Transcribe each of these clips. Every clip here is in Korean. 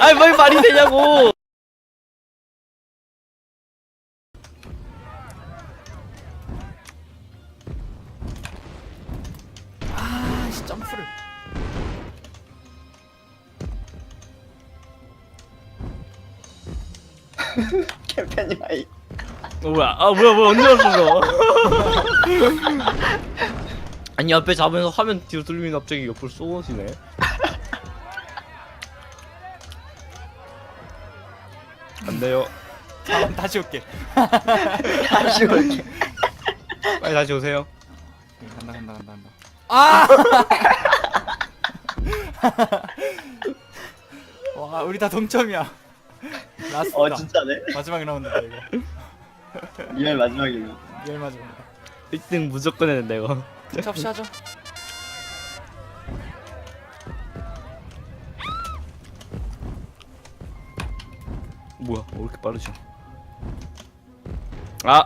아니 왜 말이 되냐고. 아씨 점프를. 캠페인 아이. 어, 뭐야? 아 뭐야 뭐야 언제 왔어 아니 앞에 잡으면서 화면 뒤로 돌리면 갑자기 옆으로 쏘시네 안 돼요. 잠깐 다시 올게. 다시 올게. 빨리 다시 오세요. 간다 간다 간다 간다. 아! 와 우리 다 동점이야. 라스트다. 어 진짜네? 마지막 라운드다 이거. 리얼 마지막이네. 리얼 마지막. 1등 무조건 했는데 이거. 접시 하죠 뭐야? 왜 이렇게 빠르죠 아!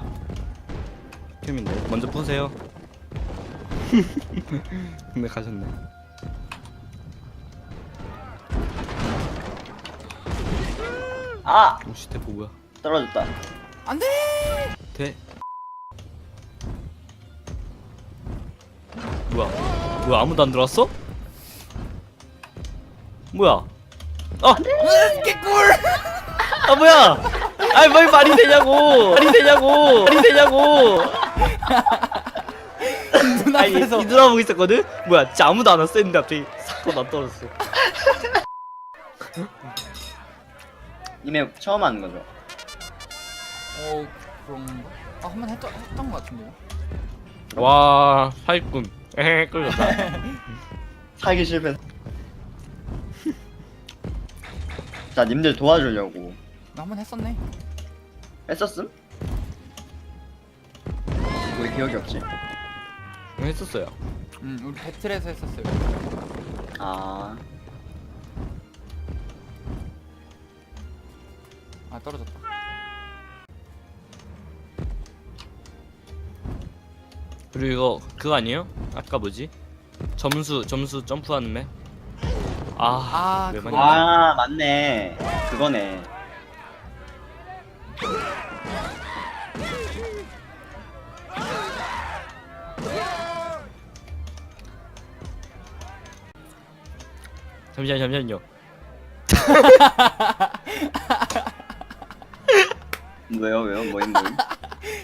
캠인데. 먼저 푸세요. 근데 가셨네. 아! 오씨 대포 뭐야? 떨어졌다. 안돼! 돼 뭐야? 뭐야 아무도 안 들어왔어? 뭐야? 아! 개꿀 아 뭐야? 아니 왜 말이 되냐고. 말이 되냐고. 말이 되냐고. 아니 눈앞에서. 뒤돌아보고 있었거든? 뭐야 진짜 아무도 안 왔어 했는데 갑자기 사건 안 떨어졌어. 이메 처음 하는 거죠? 어 그런가? 아 한 번 했던 했던 거 같은데요? 와 사기꾼. 에헤 끌렸다. 사기 실패. 자 님들 도와주려고 나 한 번 했었네 했었음? 우리 기억이 없지 했었어요 응 우리 배틀에서 했었어요 아 아 떨어졌다 그리고 이거 그거 아니에요? 아까 뭐지? 점수 점수 점프하는 맵? 아, 아, 왜 그거. 맞냐? 아 맞네 그거네 잠시만 잠시만요. 왜요 왜요? 뭐임 뭐임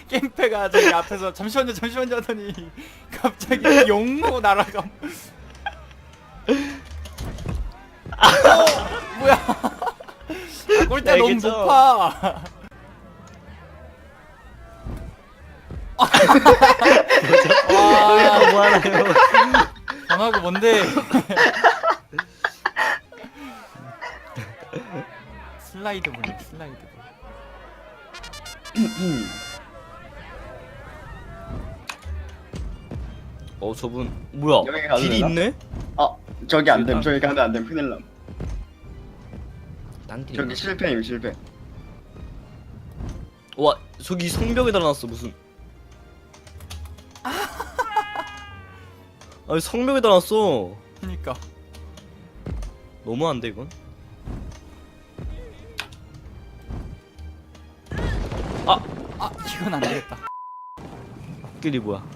깽패가 저기 앞에서 잠시만요 잠시만요 하더니 갑자기 용모 날아감 어, 뭐야? 아, 골대 너무 알겠죠? 높아 아 뭐 하나요? 전화가 뭔데 슬라이드 보내 슬라이드 어 저분 뭐야 가도 길이 되나? 있네? 아 저기 안됨 아. 저기 가면 안됨 큰일 남 난 길이 저기 실패임 실패 와 저기 성벽에 달아놨어 무슨 아니 성벽에 달아놨어. 그니까. 너무한데 이건? 아! 아 이건 안 되겠다. 길이 뭐야?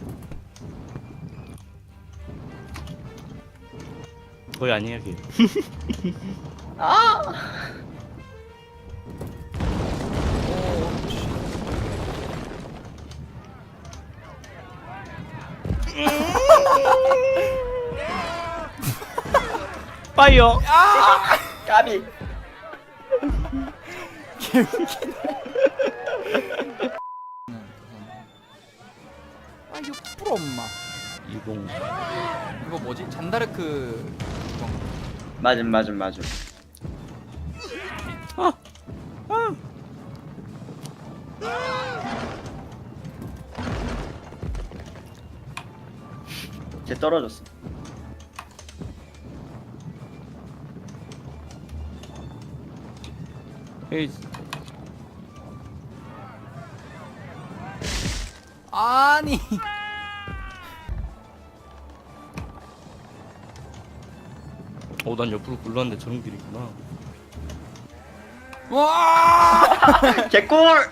거의 아니야 길 파이어 까비. 아 6% 엄마. 20 이거 뭐지? 잔다르크 맞음 맞음 맞음 쟤 떨어졌어. 에이. 아니. 어난 옆으로 굴렀는데 저런 길이 있구나. 와! 개꿀!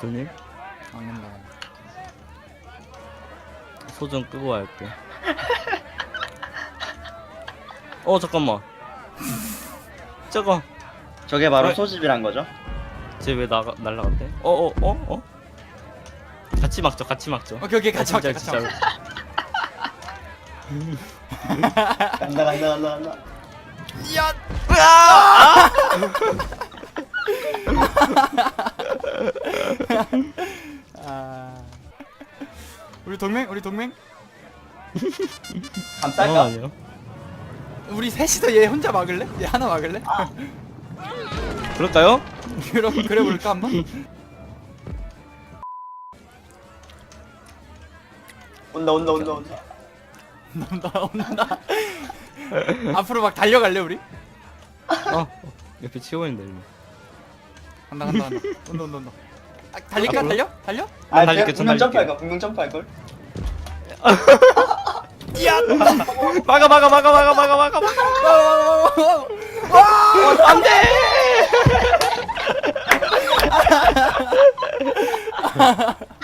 돌님 막는다 소 좀 끄고 갈게. 어 잠깐만. 저거 저게 바로 왜? 소집이란 거죠? 쟤왜 나가 날라갔대? 어어 어 어, 어? 같이 막죠 같이 막죠. 오케이 오케이 같이 아, 막자 진짜, 같이 진짜. 막자 간다 간다 간다 간다 야아 우리 동맹 우리 동맹 어 감쌀까? 아니요. 우리 셋이서 얘 혼자 막을래? 얘 하나 막을래? 그럴까요? 그럼 그래 볼까 한번? 온다 온다 온다 온다 온다 온다 앞으로 막 달려갈래 우리? 어 옆에 치고 있는데 일로. 간다 간다 간다 온다 온다 온다 아, 달릴까 앞으로? 달려? 달려? 아 달릴게, 전 분명 달릴게. 점프할 걸 분명 점프할 걸 야! 막아 막아 막아 막아 막아 막아 막아. 안돼!